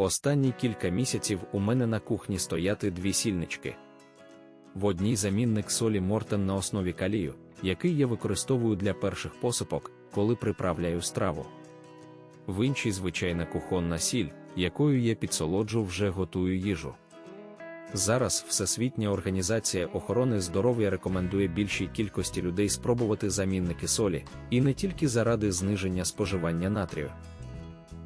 Останні кілька місяців у мене на кухні стояти дві сільнички. В одній замінник солі Мортен на основі калію, який я використовую для перших посипок, коли приправляю страву. В іншій звичайна кухонна сіль, якою я підсолоджу вже готую їжу. Зараз Всесвітня організація охорони здоров'я рекомендує більшій кількості людей спробувати замінники солі, і не тільки заради зниження споживання натрію.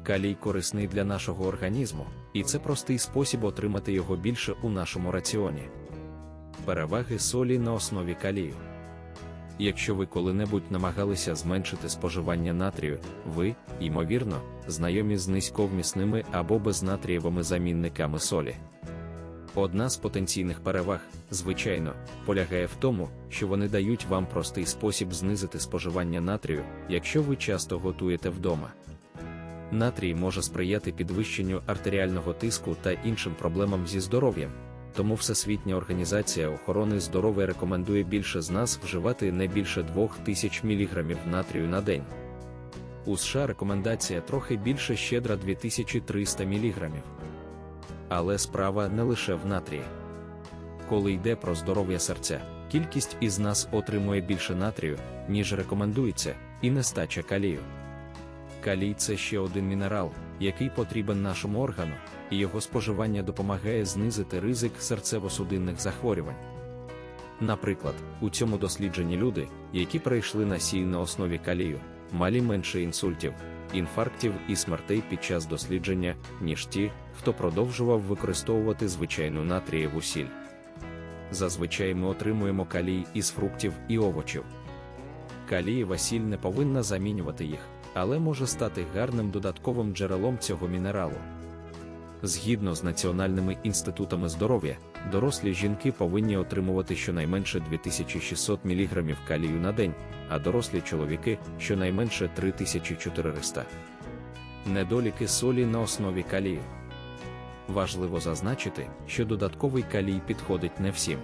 Калій корисний для нашого організму, і це простий спосіб отримати його більше у нашому раціоні. Переваги солі на основі калію. Якщо ви коли-небудь намагалися зменшити споживання натрію, ви, ймовірно, знайомі з низьковмісними або безнатрієвими замінниками солі. Одна з потенційних переваг, звичайно, полягає в тому, що вони дають вам простий спосіб знизити споживання натрію, якщо ви часто готуєте вдома. Натрій може сприяти підвищенню артеріального тиску та іншим проблемам зі здоров'ям, тому Всесвітня організація охорони здоров'я рекомендує більше з нас вживати не більше 2000 мг натрію на день. У США рекомендація трохи більше щедра 2300 мг. Але справа не лише в натрії. Коли йде про здоров'я серця, кількість із нас отримує більше натрію, ніж рекомендується, і нестача калію. Калій це ще один мінерал, який потрібен нашому органу, і його споживання допомагає знизити ризик серцево-судинних захворювань. Наприклад, у цьому дослідженні люди, які перейшли на сіль на основі калію, мали менше інсультів, інфарктів і смертей під час дослідження, ніж ті, хто продовжував використовувати звичайну натрієву сіль. Зазвичай ми отримуємо калій із фруктів і овочів. Калієва сіль не повинна замінювати їх, але може стати гарним додатковим джерелом цього мінералу. Згідно з Національними інститутами здоров'я, дорослі жінки повинні отримувати щонайменше 2600 мг калію на день, а дорослі чоловіки щонайменше 3400. Недоліки солі на основі калію. Важливо зазначити, що додатковий калій підходить не всім.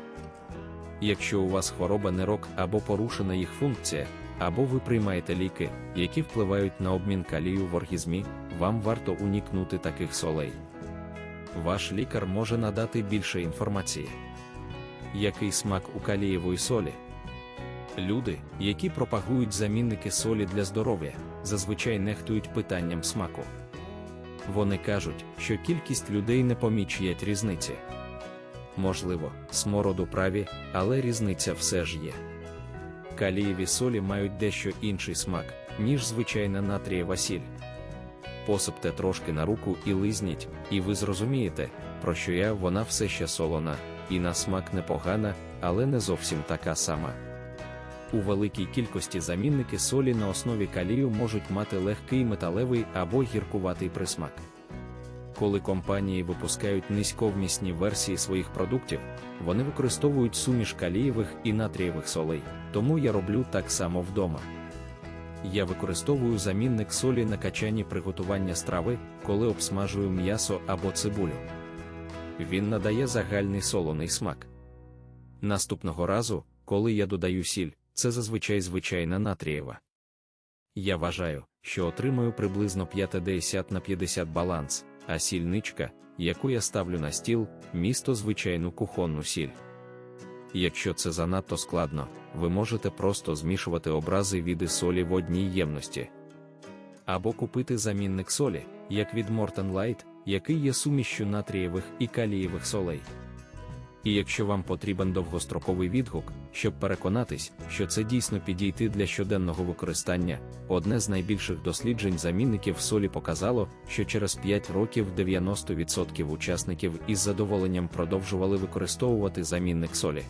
Якщо у вас хвороба нирок або порушена їх функція, або ви приймаєте ліки, які впливають на обмін калію в організмі, вам варто унікнути таких солей. Ваш лікар може надати більше інформації. Який смак у калієвої солі? Люди, які пропагують замінники солі для здоров'я, зазвичай нехтують питанням смаку. Вони кажуть, що кількість людей не помічають різниці. Можливо, смороду праві, але різниця все ж є. Калієві солі мають дещо інший смак, ніж звичайна натрієва сіль. Посипте трошки на руку і лизніть, і ви зрозумієте, про що я вона все ще солона, і на смак непогана, але не зовсім така сама. У великій кількості замінники солі на основі калію можуть мати легкий металевий або гіркуватий присмак. Коли компанії випускають низьковмісні версії своїх продуктів, вони використовують суміш калієвих і натрієвих солей, тому я роблю так само вдома. Я використовую замінник солі на качанні приготування страви, коли обсмажую м'ясо або цибулю. Він надає загальний солоний смак. Наступного разу, коли я додаю сіль, це зазвичай звичайна натрієва. Я вважаю, що отримую приблизно 50 на 50 баланс, а сільничка, яку я ставлю на стіл, місто звичайну кухонну сіль. Якщо це занадто складно, ви можете просто змішувати образи віди солі в одній ємності. Або купити замінник солі, як від Morton Light, який є сумішю натрієвих і калієвих солей. І якщо вам потрібен довгостроковий відгук, щоб переконатись, що це дійсно підійти для щоденного використання, одне з найбільших досліджень замінників солі показало, що через 5 років 90% учасників із задоволенням продовжували використовувати замінник солі.